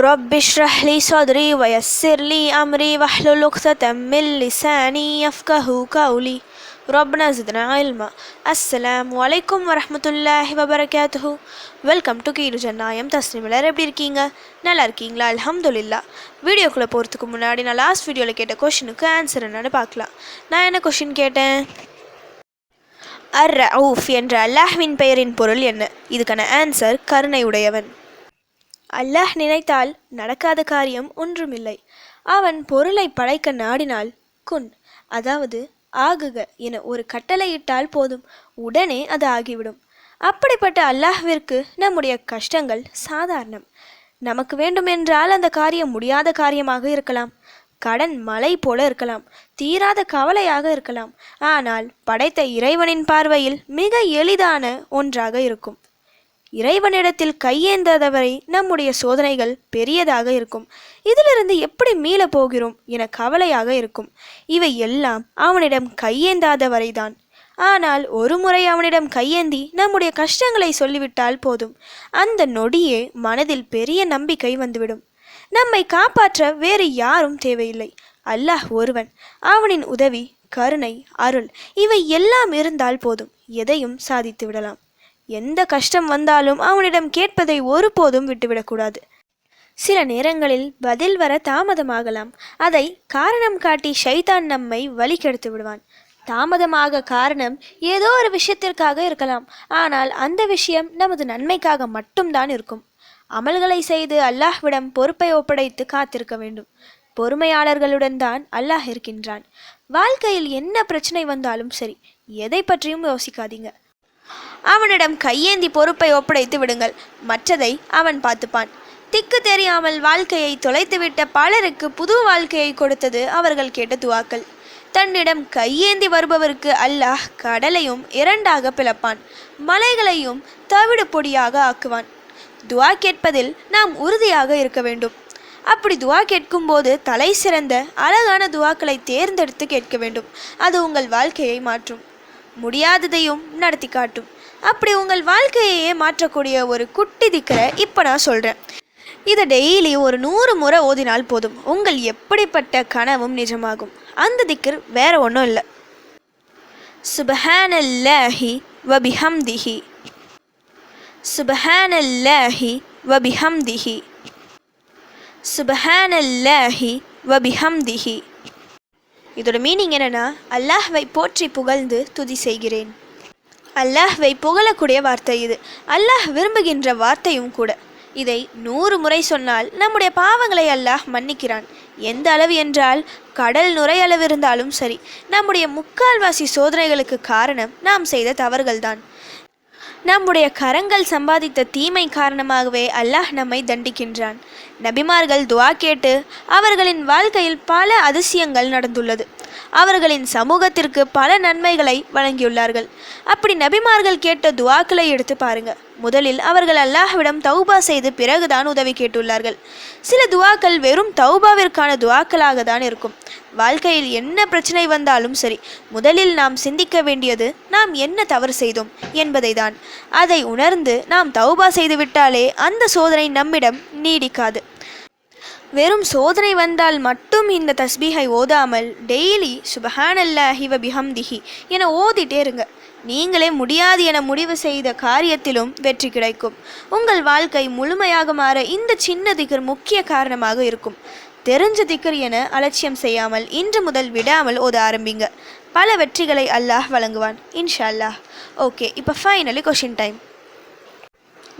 رب اشرح لي صدري ويسر لي أمري واحلل عقدة من لساني يفقه قولي ربنا زدنا علما السلام عليكم ورحمة الله وبركاته welcome to கீடு ஜன்னாயம் Tasnim எல்லாரும் எப்படி இருக்கீங்க நல்லா இருக்கீங்களா அல்ஹம்துலில்லா வீடியோக்குள்ளே போகிறதுக்கு முன்னாடி நான் லாஸ்ட் வீடியோவில் கேட்ட கொஷினுக்கு ஆன்சர் என்னன்னு பார்க்கலாம் நான் என்ன கொஷின் கேட்டேன் அர் ரவுஃப் என்ற அல்லாஹ்வின் பெயரின் பொருள் என்ன இதுக்கான ஆன்சர் கருணை உடையவன் அல்லாஹ் நினைத்தால் நடக்காத காரியம் ஒன்றுமில்லை. அவன் பொருளை படைக்க நாடினால் குன் அதாவது ஆகுக என ஒரு கட்டளையிட்டால் போதும் உடனே அது ஆகிவிடும். அப்படிப்பட்ட அல்லாஹ்விற்கு நம்முடைய கஷ்டங்கள் சாதாரணம். நமக்கு வேண்டுமென்றால் அந்த காரியம் முடியாத காரியமாக இருக்கலாம். கடன் மலை போல இருக்கலாம். தீராத கவலையாக இருக்கலாம். ஆனால் படைத்த இறைவனின் பார்வையில் மிக எளிதான ஒன்றாக இருக்கும். இறைவனிடத்தில் கையேந்தாதவரை நம்முடைய சோதனைகள் பெரியதாக இருக்கும். இதிலிருந்து எப்படி மீளப் போகிறோம் என கவலையாக இருக்கும். இவை எல்லாம் அவனிடம் கையேந்தாதவரைதான். ஆனால் ஒரு முறை அவனிடம் கையேந்தி நம்முடைய கஷ்டங்களை சொல்லிவிட்டால் போதும். அந்த நொடியே மனதில் பெரிய நம்பிக்கை வந்துவிடும். நம்மை காப்பாற்ற வேறு யாரும் தேவையில்லை. அல்லாஹ் ஒருவன் அவனின் உதவி கருணை அருள் இவை எல்லாம் இருந்தால் போதும். எதையும் சாதித்து விடலாம். எந்த கஷ்டம் வந்தாலும் அவனிடம் கேட்பதை ஒருபோதும் விட்டுவிடக்கூடாது. சில நேரங்களில் பதில் வர தாமதமாகலாம். அதை காரணம் காட்டி ஷைதான் நம்மை வழி கெடுத்து விடுவான். தாமதமாக காரணம் ஏதோ ஒரு விஷயத்திற்காக இருக்கலாம். ஆனால் அந்த விஷயம் நமது நன்மைக்காக மட்டும்தான் இருக்கும். அமல்களை செய்து அல்லாஹ்விடம் பொறுப்பை ஒப்படைத்து காத்திருக்க வேண்டும். பொறுமையாளர்களுடன் தான் அல்லாஹ் இருக்கின்றான். வாழ்க்கையில் என்ன பிரச்சனை வந்தாலும் சரி எதை பற்றியும் யோசிக்காதீங்க. அவனிடம் கையேந்தி பொறுப்பை ஒப்படைத்து விடுங்கள். மற்றதை அவன் பார்த்துப்பான். திக்கு தெரியாமல் வாழ்க்கையை தொலைத்துவிட்ட பலருக்கு புது வாழ்க்கையை கொடுத்தது அவர்கள் கேட்ட துவாக்கள். தன்னிடம் கையேந்தி வருபவருக்கு அல்லாஹ் கடலையும் இரண்டாக பிளப்பான். மலைகளையும் தவிடு பொடியாக ஆக்குவான். துவா கேட்பதில் நாம் உறுதியாக இருக்க வேண்டும். அப்படி துவா கேட்கும்போது தலை சிறந்த அழகான துவாக்களை தேர்ந்தெடுத்து கேட்க வேண்டும். அது உங்கள் வாழ்க்கையை மாற்றும். முடியாததையும் நடத்தி காட்டும். அப்படி உங்கள் வாழ்க்கையையே மாற்றக்கூடிய ஒரு குட்டி திக்கரை இப்போ நான் சொல்கிறேன் இதை டெய்லி ஒரு நூறு முறை ஓதினால் போதும். உங்கள் எப்படிப்பட்ட கனவும் நிஜமாகும். அந்த திக்கர் வேற ஒன்றும் இல்லை. சுபஹானல்லாஹி வபிஹம்திஹி. சுபஹானல்லாஹி வபிஹம்திஹி. சுபஹானல்லாஹி வபிஹம்திஹி. இதோட மீனிங் என்னென்னா அல்லாஹ்வை போற்றி புகழ்ந்து துதி செய்கிறேன். அல்லாஹ்வை புகழக்கூடிய வார்த்தை இது. அல்லாஹ் விரும்புகின்ற வார்த்தையும் கூட. இதை நூறு முறை சொன்னால் நம்முடைய பாவங்களை அல்லாஹ் மன்னிக்கிறான். எந்த அளவு என்றால் கடல் நுரையளவு இருந்தாலும் சரி நம்முடைய முக்கால்வாசி சோதனைகளுக்கு காரணம் நாம் செய்த தவறுகள்தான். நம்முடைய கரங்கள் சம்பாதித்த தீமை காரணமாகவே அல்லாஹ் நம்மை தண்டிக்கின்றான். நபிமார்கள் துவா கேட்டு அவர்களின் வாழ்க்கையில் பல அதிசயங்கள் நடந்துள்ளது. அவர்களின் சமூகத்திற்கு பல நன்மைகளை வழங்கியுள்ளார்கள். அப்படி நபிமார்கள் கேட்ட துவாக்களை எடுத்து பாருங்க. முதலில் அவர்கள் அல்லாஹ்விடம் தௌபா செய்து பிறகுதான் உதவி கேட்டுள்ளார்கள். சில துவாக்கள் வெறும் தௌபாவிற்கான துவாக்களாக தான் இருக்கும். வாழ்க்கையில் என்ன பிரச்சனை வந்தாலும் சரி முதலில் நாம் சிந்திக்க வேண்டியது நாம் என்ன தவறு செய்தோம் என்பதை தான் அதை உணர்ந்து நாம் தௌபா செய்துவிட்டாலே அந்த சோதனை நம்மிடம் நீடிக்காது. வெறும் சோதனை வந்தால் மட்டும் இந்த தஸ்பீகை ஓதாமல் டெய்லி சுபஹானல்லாஹி வ பிஹம்திஹி என ஓதிட்டே இருங்க. நீங்களே முடியாது என முடிவு செய்த காரியத்திலும் வெற்றி கிடைக்கும். உங்கள் வாழ்க்கை முழுமையாக மாற இந்த சின்ன திகர் முக்கிய காரணமாக இருக்கும். தெரிஞ்ச திக்கர் என அலட்சியம் செய்யாமல் இன்று முதல் விடாமல் ஓத ஆரம்பிங்க. பல வெற்றிகளை அல்லாஹ் வழங்குவான். இன்ஷா அல்லாஹ். ஓகே இப்போ ஃபைனலி கொஷின் டைம்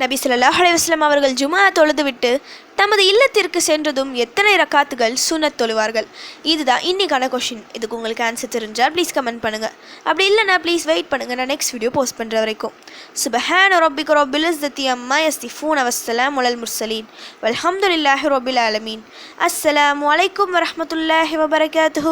நபி சொல்லாஹ் அலைஹி அவர்கள் ஜுமா தொழுதுவிட்டு தமது இல்லத்திற்கு சென்றதும் எத்தனை ரக்காத்துகள் சுனத் தொழுவார்கள்? இதுதான் இன்னைக்கான கொஷின் இதுக்கு உங்களுக்கு ஆன்சர் தெரிஞ்சால் ப்ளீஸ் கமெண்ட் பண்ணுங்கள் அப்படி இல்லைனா ப்ளீஸ் வெயிட் பண்ணுங்கள் நான் நெக்ஸ்ட் வீடியோ போஸ்ட் பண்ணுற வரைக்கும். சுபஹான் ரொபிக் ரப்பில் இஸ்ஸத்தி அம்மா யஸ்திஃபூன் அவசலாம் உலல் முர்சலீன் வல்ஹம்துலில்லாஹி ரொபில் ஆலமீன். அஸ்ஸலாம் வலைக்கம் வரமத்துல்லாஹி வபரகாத்து